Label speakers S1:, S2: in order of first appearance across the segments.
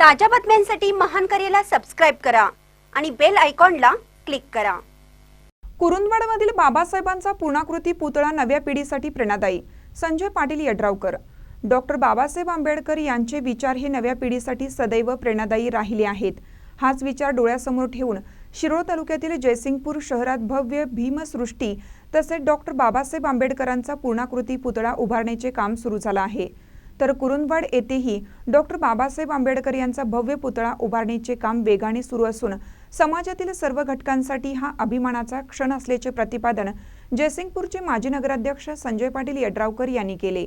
S1: ताज्या बातम्यांसाठी महान करेला सबस्क्राईब करा आणि बेल आयकॉनला क्लिक करा.
S2: कुरुंदवाडमधील बाबासाहेबांचा पूर्णाकृती पुतळा नव्या पिढीसाठी प्रेरणादायी. संजय पाटील यड्रावकर. डॉक्टर बाबासाहेब आंबेडकर यांचे विचार हे नव्या पिढीसाठी सदैव प्रेरणादायी राहिले आहेत. हाच विचार डोळ्यासमोर ठेवून शिरोळ तालुक्यातील जयसिंगपूर शहरात भव्य भीमसृष्टी तसेच डॉक्टर बाबासाहेब आंबेडकरांचा पूर्णाकृती पुतळा उभारण्याचे काम सुरू झालं आहे. तर कुरुंदवाड येथेही डॉक्टर बाबासाहेब आंबेडकर यांचा भव्य पुतळा उभारणीचे काम वेगाने सुरू असून समाजातील सर्व घटकांसाठी हा अभिमानाचा क्षण असल्याचे प्रतिपादन जयसिंगपूरचे माजी नगराध्यक्ष संजय पाटील यड्रावकर यांनी केले.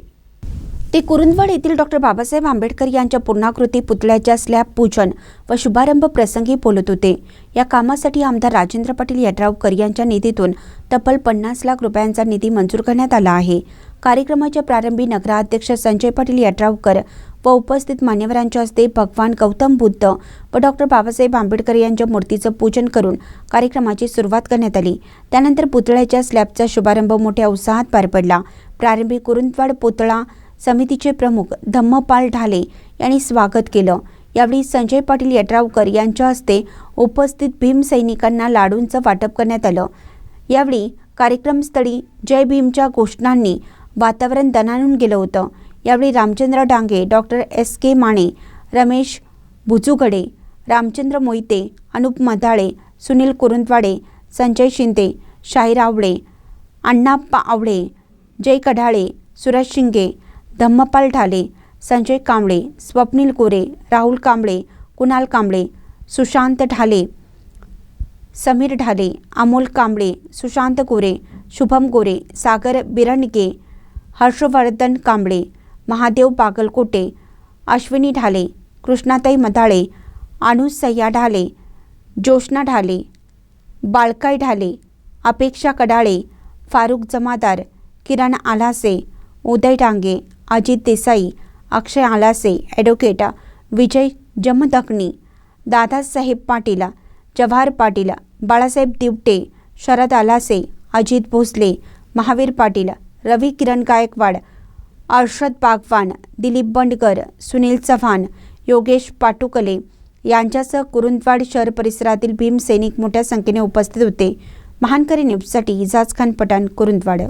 S3: ते कुरुंदवड येथील डॉक्टर बाबासाहेब आंबेडकर यांच्या पूर्णाकृती पुतळ्याच्या स्लॅब पूजन व शुभारंभ प्रसंगी बोलत होते. या कामासाठी आमदार राजेंद्र पाटील यड्रावकर यांच्या निधीतून तब्बल पन्नास लाख रुपयांचा निधी मंजूर करण्यात आला आहे. कार्यक्रमाच्या प्रारंभी नगराध्यक्ष संजय पाटील यड्रावकर व उपस्थित मान्यवरांच्या हस्ते भगवान गौतम बुद्ध व डॉक्टर बाबासाहेब आंबेडकर यांच्या मूर्तीचं पूजन करून कार्यक्रमाची सुरुवात करण्यात आली. त्यानंतर पुतळ्याच्या स्लॅबचा शुभारंभ मोठ्या उत्साहात पार पडला. प्रारंभी कुरुंदवाड पुतळा समितीचे प्रमुख धम्मपाल ढाले यांनी स्वागत केलं. यावेळी संजय पाटील यड्रावकर यांच्या हस्ते उपस्थित भीमसैनिकांना लाडूंचं वाटप करण्यात आलं. यावेळी कार्यक्रमस्थळी जय भीमच्या घोषणांनी वातावरण दणाणून गेलं होतं. यावेळी Ramchandra Dange doctor S. K. Mane Ramesh Bhujugade Ramchandra Mohite Anup Madhale Sunil Kurundwade Sanjay Shinde शाहीर आवळे अण्णाप्पा आवळे जय कढाळे सुरज शिंगे धम्मपाल ढाले संजय कांबळे स्वप्नील कोरे राहुल कांबळे कुणाल कांबळे सुशांत ढाले समीर ढाले अमोल कांबळे सुशांत गोरे शुभम गोरे सागर बिरणगे हर्षवर्धन कांबळे महादेव बागलकोटे अश्विनी ढाले कृष्णाताई मधाळे अनुसय्या ढाले जोशना ढाले बाळकाई ढाले अपेक्षा कडाळे फारुख जमादार किरण आलासे उदय डांगे अजित देसाई अक्षय आलासे ॲडव्होकेट विजय जमदग्नी दादासाहेब पाटील जवाहर पाटील बाळासाहेब दिवटे शरद आलासे अजित भोसले महावीर पाटील रवी किरण गायकवाड अर्षद बागवान दिलीप बंडकर सुनील चव्हाण योगेश पाटुकले यांच्यासह कुरुंदवाड शहर परिसरातील भीमसैनिक मोठ्या संख्येने उपस्थित होते. महानकरी न्यूजसाठी इजाज खान पठाण कुरुंदवाड.